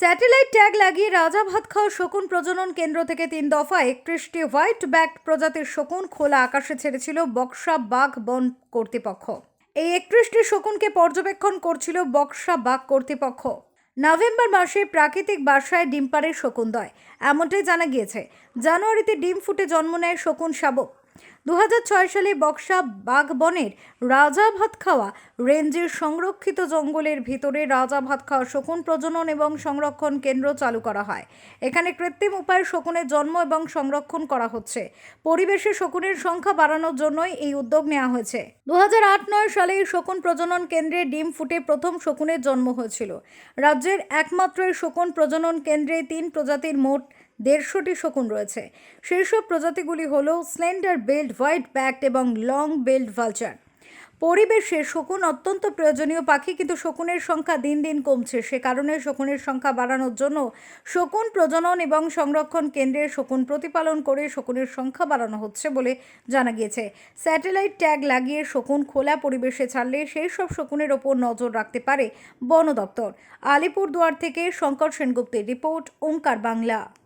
Satellite tag লাগিয়ে রাজা ভাত খাওয়া শকুন প্রজনন কেন্দ্র থেকে তিন দফা একত্রিশটি হোয়াইট ব্যাক প্রজাতির শকুন খোলা আকাশে ছেড়েছিল বক্সা বাঘ বন কর্তৃপক্ষ। এই একত্রিশটি শকুনকে পর্যবেক্ষণ করছিল বক্সা বাঘ কর্তৃপক্ষ। নভেম্বর মাসে প্রাকৃতিক বাসায় ডিম পাড়ে শকুনদয় এমনটাই জানা গিয়েছে। জানুয়ারিতে ডিম ফুটে জন্ম নেয় শকুন শাবক। দু হাজার ছয় সালে বক্সা বাঘ বনের রাজা ভাত খাওয়া, রেঞ্জের সংরক্ষিত জঙ্গলের ভিতরে রাজা ভাত খাওয়া শকুন প্রজনন এবং সংরক্ষণ কেন্দ্র চালু করা হয়। এখানে কৃত্রিম উপায়ে শকুনের জন্ম এবং সংরক্ষণ করা হচ্ছে। পরিবেশে শকুনের সংখ্যা বাড়ানোর জন্যই এই উদ্যোগ নেওয়া হয়েছে। দু নয় সালে এই শকুন প্রজনন কেন্দ্রে ডিম ফুটে প্রথম শকুনের জন্ম হয়েছিল। রাজ্যের একমাত্র শকুন প্রজনন কেন্দ্রে তিন প্রজাতির মোট দেড়শোটি শকুন রয়েছে। সব প্রজাতিগুলি হল স্লেন্ডার বেল্ট হোয়াইট ব্যাকড এবং লং বেল্ট ভালচার পরিবেশে শকুন অত্যন্ত প্রয়োজনীয় পাখি, কিন্তু শকুনের সংখ্যা দিন দিন কমছে। সে কারণে শকুনের সংখ্যা বাড়ানোর জন্য শকুন প্রজনন এবং সংরক্ষণ কেন্দ্রে শকুন প্রতিপালন করে শকুনের সংখ্যা বাড়ানো হচ্ছে বলে জানা গিয়েছে। স্যাটেলাইট ট্যাগ লাগিয়ে শকুন খোলা পরিবেশে ছাড়লে সেই সব শকুনের ওপর নজর রাখতে পারে বন দপ্তর। আলিপুরদুয়ার থেকে শঙ্কর সেনগুপ্তের রিপোর্ট, ওঙ্কার বাংলা।